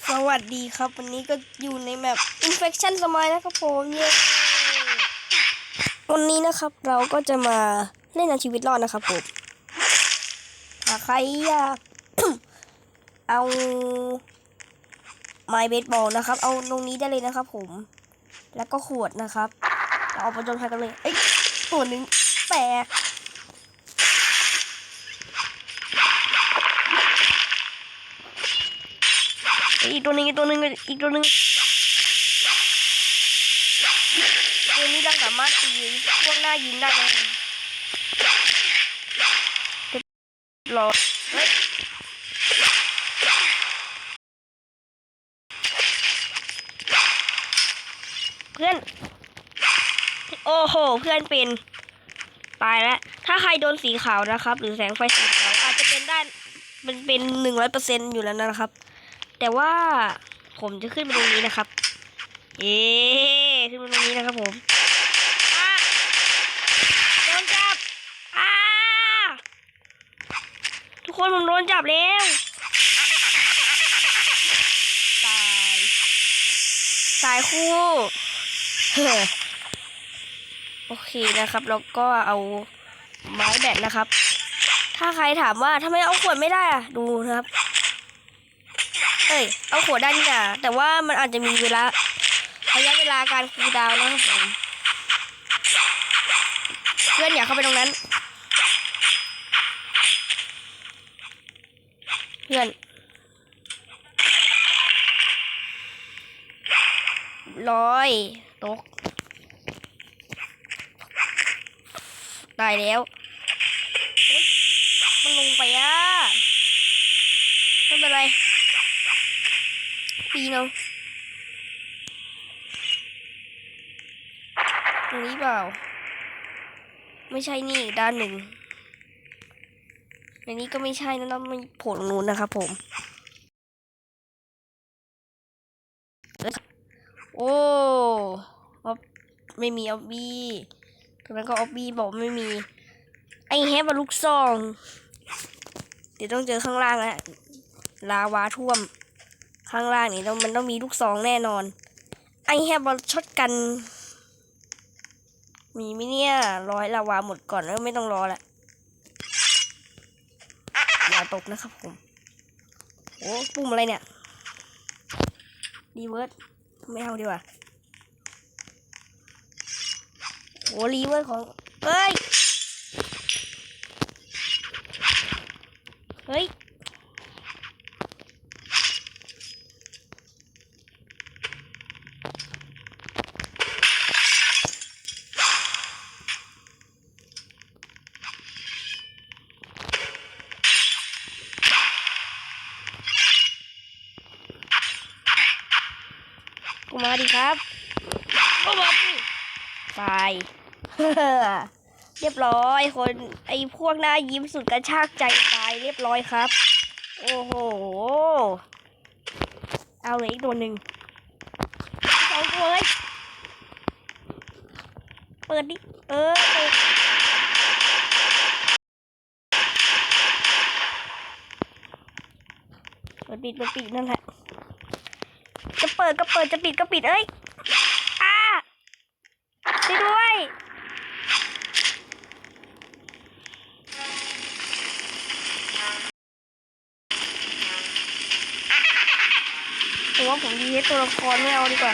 สวัสดีครับ วันนี้ก็อยู่ในแมป Infection Smile นะครับผมเย้วันนี้นะครับเราก็จะมาเล่นเอาชีวิตรอดนะครับผมถ้าใครอยาก เอาไม้เบสบอลนะครับ เอาตรงนี้ได้เลยนะครับ ผม แล้วก็ขวดนะครับ เราเอาไปจนภัยกันเลย เอ้ยตัวหนึ่งแตก อีกตัวหนึ่งอีกตัวหนึ่งอีกตัวหนึ่งตัวนี้เราสามารถตีพวกหน้ายิงได้นะรอเฮ้ยเพื่อน โอ้โห เพื่อนเป็น ตายแล้ว ถ้าใครโดนสีขาวนะครับ หรือแสงไฟสีขาว อาจจะเป็นได้มันเป็นหนึ่งร้อยเปอร์เซ็นอยู่แล้วนะครับ แต่ว่าผมจะขึ้นไปตรงนี้นะครับเอ๊ขึ้นไปตรงนี้นะครับผมโดนจับทุกคนผมโดนจับแล้วตายตายคู่เฮ้อโอเคนะครับแล้วก็เอาไม้แบตนะครับ ถ้าใครถามว่าทำไมเอาขวดไม่ได้อะดูนะครับ เอ้ยเอาขวดได้นี่นะแต่ว่ามันอาจจะมีเวลาระยะเวลาการคูดาวนะครับผมเพื่อนอย่าเข้าไปตรงนั้น เพื่อน ร้อยตก ตายแล้ว มันลงไปอะไม่เป็นไร ปีนเอาตรงนี้เปล่า ไม่ใช่นี่ด้านหนึ่งในนี้ก็ไม่ใช่นะต้องไม่โผล่ตรงนู้นนะครับผม โอ้ออฟไม่มีออบบี้ตรงนั้นก็ออบบี้บอกไม่มี ไอแฮปลูกซอง เดี๋ยวต้องเจอข้างล่างแล้วลาวาท่วม ข้างล่างนี่ต้องมันต้องมีลูกซองแน่นอน ไอแฮบอลช็อตกัน มีไหมเนี่ยรอให้ลาวาหมดก่อนแล้วไม่ต้องรอละอย่าตกนะครับผมโอ้ปุ่มอะไรเนี่ยรีเวิร์สไม่เอาดีกว่าโอ้รีเวิร์สของเอ้ย เฮ้ย กู มาดิครับกูมาดิตายเรียบร้อยคน ไอ้พวกหน้ายิ้มสุดกระชากใจตายเรียบร้อยครับ โอ้โห เอาเลยอีกตัวหนึ่งสองตัวเลยเปิดดิ เออเปิดเปิดปิดเปิดปิดนั่นแหละ จะเปิดก็เปิดจะปิดก็ปิดเอ้ยอ่าช่วยด้วยผมว่าผมดีให้ตัวละครไม่เอาดีกว่า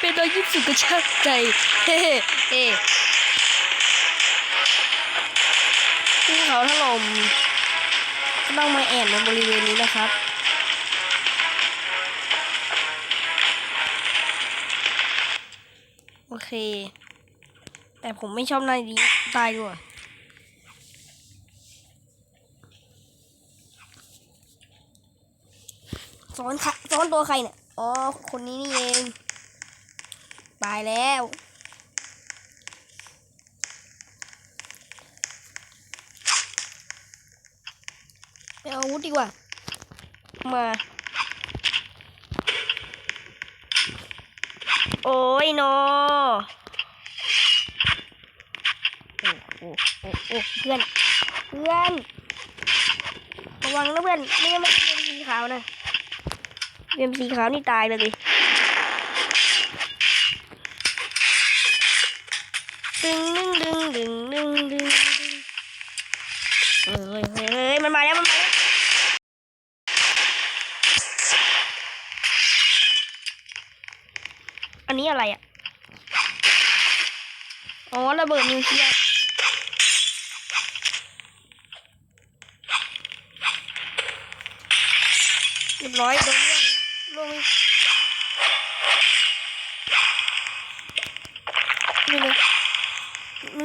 เป็นรอยยิ้มสุดกระชากใจ เฮ้เฮ้ภูเขาถล่มก็ต้องมาแอบในบริเวณนี้นะครับโอเค แต่ผมไม่ชอบนายนี้ตายด้วยซ้อนค่ะซ้อนตัวใครเนี่ย อ๋อ คนนี้นี่เอง ตายแล้วไปเอาอาวุธดีกว่า มา โอ้ยโนโอ้โอ้โอ้โอ้เพื่อน เพื่อน ระวังนะเพื่อน ไม่งั้นมันเป็นสีขาวนะเป็นสีขาวนี่ตายเลยดิ ดึงดึงดึงเฮ้ยเฮ้ยเฮ้ยมันมาแล้วมันมาแล้วอันนี้อะไรอะ อ๋อระเบิดนิวเคลียร์เรียบร้อยโดนล่วงล่วง